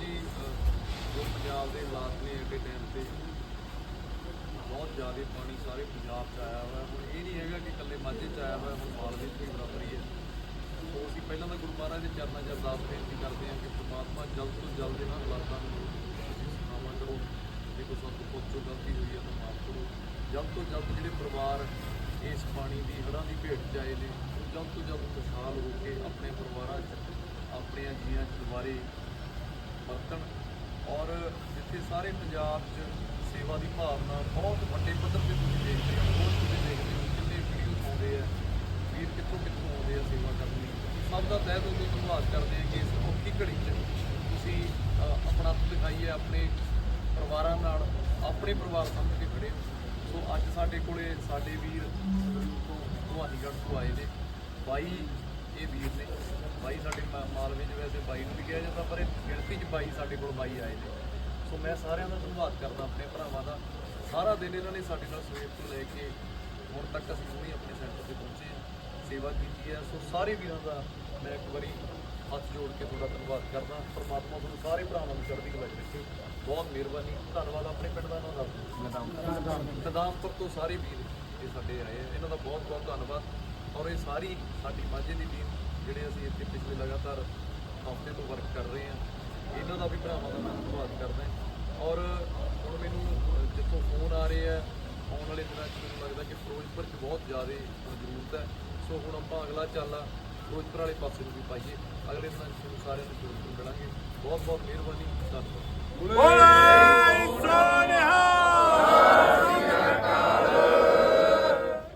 ਜੀ ਜੋ ਪੰਜਾਬ ਦੇ ਹਾਲਾਤ ਨੇ ਅੱਗੇ ਟਾਈਮ ਤੇ, ਬਹੁਤ ਜ਼ਿਆਦਾ ਪਾਣੀ ਸਾਰੇ ਪੰਜਾਬ 'ਚ ਆਇਆ ਹੋਇਆ। ਹੁਣ ਇਹ ਨਹੀਂ ਹੈਗਾ ਕਿ ਇਕੱਲੇ ਮਾਝੇ 'ਚ ਆਇਆ ਹੋਇਆ, ਹੁਣ ਮਾਲਵੇ 'ਚ ਵੀ ਬਰਾਬਰੀ ਹੈ ਸੋ ਅਸੀਂ ਪਹਿਲਾਂ ਤਾਂ ਗੁਰੂ ਮਹਾਰਾਜ ਦੇ ਚਰਨਾਂ 'ਚ ਅਰਦਾਸ ਬੇਨਤੀ ਕਰਦੇ ਹਾਂ ਕਿ ਪ੍ਰਮਾਤਮਾ ਜਲਦ ਤੋਂ ਜਲਦ ਇਹਨਾਂ ਹਾਲਾਤਾਂ ਨੂੰ ਤੁਸੀਂ ਸੁਣਾਵਾ ਕਰੋ ਜੇ ਕੋਈ ਸਾਨੂੰ ਖੁਦ ਤੋਂ ਗਲਤੀ ਹੋਈ ਹੈ ਤਾਂ ਮਾਫ ਕਰੋ। ਜਲਦ ਤੋਂ ਜਲਦ ਜਿਹੜੇ ਪਰਿਵਾਰ ਇਸ ਪਾਣੀ ਦੀ, ਹੜ੍ਹਾਂ ਦੀ ਭੇਟ 'ਚ ਆਏ ਨੇ, ਉਹ ਜਲਦ ਤੋਂ ਜਲਦ ਖੁਸ਼ਹਾਲ ਹੋ ਕੇ ਆਪਣੇ ਪਰਿਵਾਰਾਂ 'ਚ, ਆਪਣੀਆਂ ਜੀਆਂ 'ਚ ਦੁਬਾਰੇ ਵਰਤਣ ਔਰ ਜਿੱਥੇ ਸਾਰੇ ਪੰਜਾਬ 'ਚ ਸੇਵਾ ਦੀ ਭਾਵਨਾ ਬਹੁਤ ਵੱਡੇ ਪੱਧਰ ਤੇ ਤੁਸੀਂ ਦੇਖਦੇ ਹੋ ਬਹੁਤ ਤੁਸੀਂ ਦੇਖਦੇ ਹੋ ਕਿੰਨੇ ਵੀਡੀਓ ਆਉਂਦੇ ਆ, ਵੀਰ ਕਿੱਥੋਂ ਕਿੱਥੋਂ ਆਉਂਦੇ ਆ ਸੇਵਾ ਕਰਨ ਲਈ। ਸਭ ਦਾ ਤਹਿ ਦਿਲੋਂ ਧੰਨਵਾਦ ਕਰਦੇ ਆ ਕਿ ਇਸ ਔਖੀ ਘੜੀ 'ਚ ਤੁਸੀਂ ਆਪਣਾ ਦਿਖਾਈਏ ਆਪਣੇ ਪਰਿਵਾਰਾਂ ਨਾਲ, ਆਪਣੇ ਪਰਿਵਾਰ ਸਮਝ ਕੇ ਖੜੇ ਹੋ। ਸੋ ਅੱਜ ਸਾਡੇ ਕੋਲੇ ਸਾਡੇ ਵੀਰ ਸੰਗਰੂਰ ਤੋਂ ਭਵਾਨੀਗੜ੍ਹ ਤੋਂ ਆਏ ਨੇ। ਬਾਈ, ਇਹ ਵੀਰ ਮਾਲਵੇ ਬਾਈ ਨੂੰ ਵੀ ਕਿਹਾ ਜਾਂਦਾ, ਪਰ ਇਹ ਗਿਣਤੀ 'ਚ ਬਾਈ ਸਾਡੇ ਕੋਲ ਬਾਈ ਆਏ ਨੇ। ਸੋ ਮੈਂ ਸਾਰਿਆਂ ਦਾ ਧੰਨਵਾਦ ਕਰਦਾ ਆਪਣੇ ਭਰਾਵਾਂ ਦਾ। ਸਾਰਾ ਦਿਨ ਇਹਨਾਂ ਨੇ ਸਾਡੇ ਨਾਲ ਸਵੇਰ ਤੋਂ ਲੈ ਕੇ ਹੁਣ ਤੱਕ ਅਸੀਂ ਹੁਣੇ ਆਪਣੇ ਸੈਂਟਰ ਤੇ ਪਹੁੰਚੇ ਹਾਂ, ਸੇਵਾ ਕੀਤੀ ਹੈ। ਸੋ ਸਾਰੇ ਵੀਰਾਂ ਦਾ ਮੈਂ ਇੱਕ ਵਾਰੀ ਹੱਥ ਜੋੜ ਕੇ ਤੁਹਾਡਾ ਧੰਨਵਾਦ ਕਰਦਾ। ਪਰਮਾਤਮਾ ਤੁਹਾਨੂੰ ਸਾਰੇ ਭਰਾਵਾਂ ਨੂੰ ਚੜ੍ਹਦੀ ਕਲਾ 'ਚ ਰੱਖੇ। ਬਹੁਤ ਮਿਹਰਬਾਨੀ। ਧੰਨਵਾਦ ਆਪਣੇ ਪਿੰਡ ਦਾ ਨਾਮ ਦੱਸ ਕਦਾਮਪੁਰ ਤੋਂ ਸਾਰੇ ਵੀਰ ਇਹ ਸਾਡੇ ਆਏ ਆ। ਇਹਨਾਂ ਦਾ ਬਹੁਤ ਬਹੁਤ ਧੰਨਵਾਦ। ਔਰ ਇਹ ਸਾਰੀ ਸਾਡੀ ਮਾਝੇ ਦੀ ਟੀਮ ਜਿਹੜੇ ਅਸੀਂ ਇੱਥੇ ਪਿਛਲੇ ਲਗਾਤਾਰ ਹਫ਼ਤੇ ਤੋਂ ਵਰਕ ਕਰ ਰਹੇ ਹਾਂ। ਇਹਨਾਂ ਦਾ ਵੀ ਭਰਾਵਾਂ ਦਾ ਮੈਂ ਧੰਨਵਾਦ ਕਰਦਾ ਔਰ ਹੁਣ ਮੈਨੂੰ ਜਿੱਥੋਂ ਫੋਨ ਆ ਰਹੇ ਆ, ਆਉਣ ਵਾਲੇ ਦਿਨਾਂ 'ਚ ਮੈਨੂੰ ਲੱਗਦਾ ਕਿ ਫਿਰੋਜ਼ਪੁਰ 'ਚ ਬਹੁਤ ਜ਼ਿਆਦਾ ਜ਼ਰੂਰਤ ਹੈ। ਸੋ ਹੁਣ ਆਪਾਂ ਅਗਲਾ ਚੱਲ ਆ, ਫਿਰੋਜ਼ਪੁਰ ਵਾਲੇ ਪਾਸੇ ਨੂੰ ਵੀ ਪਾਈਏ। ਅਗਲੇ ਦਿਨਾਂ 'ਚ ਤੁਹਾਨੂੰ ਸਾਰਿਆਂ ਨੂੰ ਫਿਰੋਜ਼ਪੁਰ ਮਿਲਾਂਗੇ। ਬਹੁਤ ਬਹੁਤ ਮਿਹਰਬਾਨੀ, ਧੰਨਵਾਦ।